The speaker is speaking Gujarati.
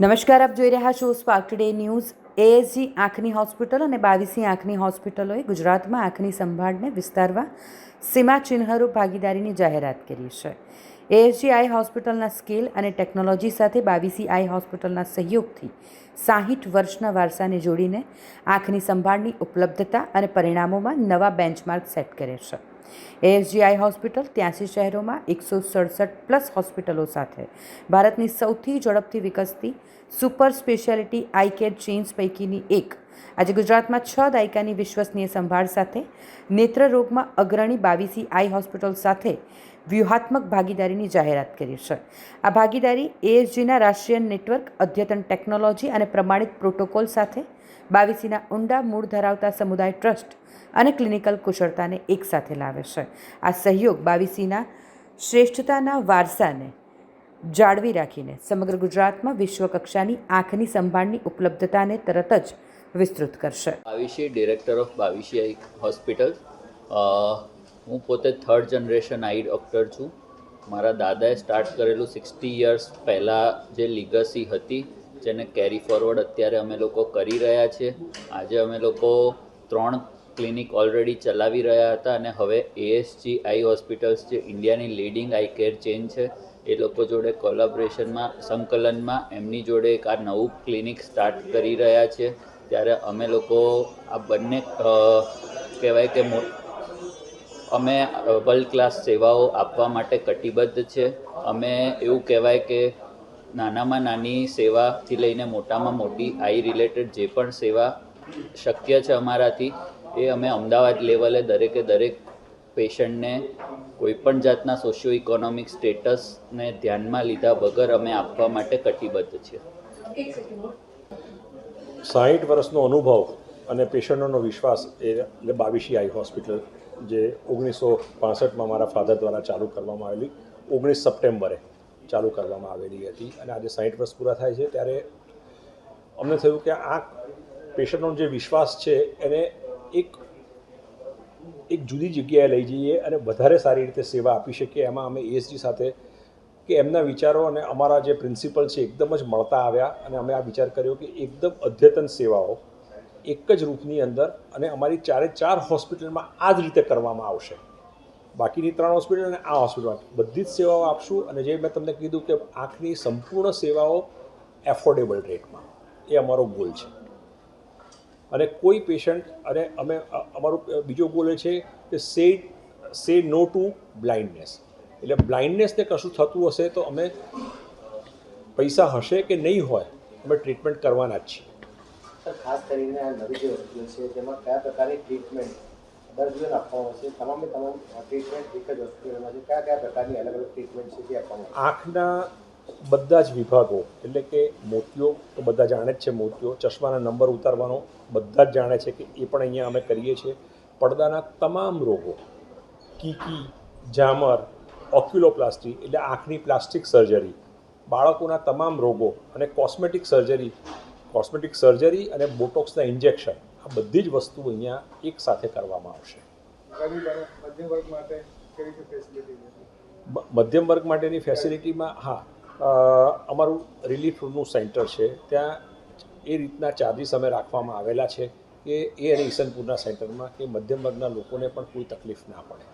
નમસ્કાર, આપ જોઈ રહ્યા છો સ્પાર્ક ટુડે ન્યૂઝ એએસજી આંખની હોસ્પિટલ અને બાવીસી આંખની હોસ્પિટલોએ ગુજરાતમાં આંખની સંભાળને વિસ્તારવા સીમા ચિહ્નરો ભાગીદારીની જાહેરાત કરી છે. એએસજી આઈ હોસ્પિટલના સ્કેલ અને ટેકનોલોજી સાથે બાવીસી આઈ હોસ્પિટલના સહયોગથી સાહીઠ વર્ષના વારસાને જોડીને આંખની સંભાળની ઉપલબ્ધતા અને પરિણામોમાં નવા બેન્ચમાર્ક સેટ કરે છે. એએસજીઆઈ હોસ્પિટલ ત્યાંસી શહેરોમાં એકસો સડસઠ પ્લસ હોસ્પિટલો સાથે. ભારતની સૌથી ઝડપથી વિકસતી super speciality eye care chains પૈકીની એક. આજે ગુજરાતમાં છ દાયકાની વિશ્વસનીય સંભાળ સાથે નેત્રરોગમાં અગ્રણી બાવીસી આઈ હોસ્પિટલ સાથે વ્યૂહાત્મક ભાગીદારીની જાહેરાત કરી છે. આ ભાગીદારી એએસજીના રાષ્ટ્રીય નેટવર્ક, અદ્યતન ટેકનોલોજી અને પ્રમાણિત પ્રોટોકોલ સાથે બાવીસીના ઊંડા મૂળ ધરાવતા સમુદાય ટ્રસ્ટ અને ક્લિનિકલ કુશળતાને એકસાથે લાવે છે. આ સહયોગ બાવીસીના શ્રેષ્ઠતાના વારસાને જાળવી રાખીને સમગ્ર ગુજરાતમાં વિશ્વકક્ષાની આંખની સંભાળની ઉપલબ્ધતાને તરત જ વિસ્તૃત કરશે. Bavishi director of Bavishi hospital હું પોતે થર્ડ જનરેશન આઈ ડૉક્ટર છું. મારા દાદાએ સ્ટાર્ટ કરેલું સિક્સટી યર્સ પહેલાં જે લીગસી હતી, જેને કેરી ફોરવર્ડ અત્યારે અમે લોકો કરી રહ્યા છીએ આજે અમે લોકો ત્રણ ક્લિનિક ઓલરેડી ચલાવી રહ્યા હતા અને હવે એએસજી આઈ હોસ્પિટલ્સ જે ઇન્ડિયાની લીડિંગ આઈ કેર ચેન છે, એ લોકો જોડે કોલાબરેશનમાં સંકલનમાં એમની જોડે એક આ નવું ક્લિનિક સ્ટાર્ટ કરી રહ્યા છે. ત્યારે અમે લોકો આ બંને કહેવાય કે અમે વર્લ્ડ ક્લાસ સેવાઓ આપવા માટે કટિબદ્ધ છે. અમે એવું કહેવાય કે નાનામાં નાની સેવાથી લઈને મોટામાં મોટી આઈ રિલેટેડ જે પણ સેવા શક્ય છે અમારાથી એ અમે અમદાવાદ લેવલે દરેકે દરેક પેશન્ટને કોઈપણ જાતના સોશિયો ઇકોનોમિક સ્ટેટસને ધ્યાનમાં લીધા વગર અમે આપવા માટે કટિબદ્ધ છીએ સાહીઠ વર્ષનો અનુભવ અને પેશન્ટોનો વિશ્વાસ એ એટલે બાવીસી આઈ હોસ્પિટલ જે ઓગણીસો પાસઠમાં મારા ફાધર દ્વારા ચાલુ કરવામાં આવેલી, ઓગણીસ સપ્ટેમ્બરે ચાલુ કરવામાં આવેલી હતી અને આજે સાહીઠ વર્ષ પૂરા થાય છે, ત્યારે અમને થયું કે આ પેશન્ટનો જે વિશ્વાસ છે, એને એક એક જુદી જગ્યાએ લઈ જઈએ અને વધારે સારી રીતે સેવા આપી શકીએ. એમાં અમે એએસજી સાથે કે એમના વિચારો અને અમારા જે પ્રિન્સિપલ છે, એકદમ જ મળતા આવ્યા અને અમે આ વિચાર કર્યો કે એકદમ અદ્યતન સેવાઓ એક જ રૂપની અંદર અને અમારી ચારે ચાર હોસ્પિટલમાં આ જ રીતે કરવામાં આવશે. બાકીની ત્રણ હોસ્પિટલ અને આ હોસ્પિટલમાં બધી જ સેવાઓ આપશું અને જે મેં તમને કીધું કે આંખની સંપૂર્ણ સેવાઓ એફોર્ડેબલ રેટમાં. એ અમારો ગોલ છે. અને કોઈ પેશન્ટ, અને અમે અમારું બીજો ગોલ એ છે કે સે સે નો ટુ બ્લાઇન્ડનેસ. એટલે બ્લાઇન્ડનેસને કશું થતું હશે તો અમે પૈસા હશે કે નહીં હોય, અમે ટ્રીટમેન્ટ કરવાના જ છીએ. ખાસ કરીને આ નવી જે હોસ્પિટલ છે તેમાં કયા પ્રકારની ટ્રીટમેન્ટ દર્દીઓને આપવામાં આવશે તમામે તમામ ટ્રીટમેન્ટ એક જ હોસ્પિટલમાં છે. કયા કયા પ્રકારની અલગ અલગ ટ્રીટમેન્ટ છે તે આપવામાં આંખના બધા જ વિભાગો, એટલે કે મોતિયો તો બધા જાણે જ છે મોતિયો ચશ્માના નંબર ઉતારવાનો બધા જ જાણે છે કે એ પણ અહીંયા અમે કરીએ છીએ. પડદાના તમામ રોગો, કીકી ઝામર ઓક્યુલોપ્લાસ્ટી, એટલે આંખની પ્લાસ્ટિક સર્જરી, બાળકોના તમામ રોગો અને કોસ્મેટિક સર્જરી કોસ્મેટિક સર્જરી અને બોટોક્સના ઇન્જેક્શન, આ બધી જ વસ્તુ અહીંયા એક સાથે કરવામાં આવશે. મધ્યમ વર્ગ માટેની ફેસિલિટીમાં હા અમારું રિલીફનું સેન્ટર છે. ત્યાં એ રીતના ચાર્જિસ અમે રાખવામાં આવેલા છે કે એ અને ઈસનપુરના સેન્ટરમાં કે મધ્યમ વર્ગના લોકોને પણ કોઈ તકલીફ ના પડે.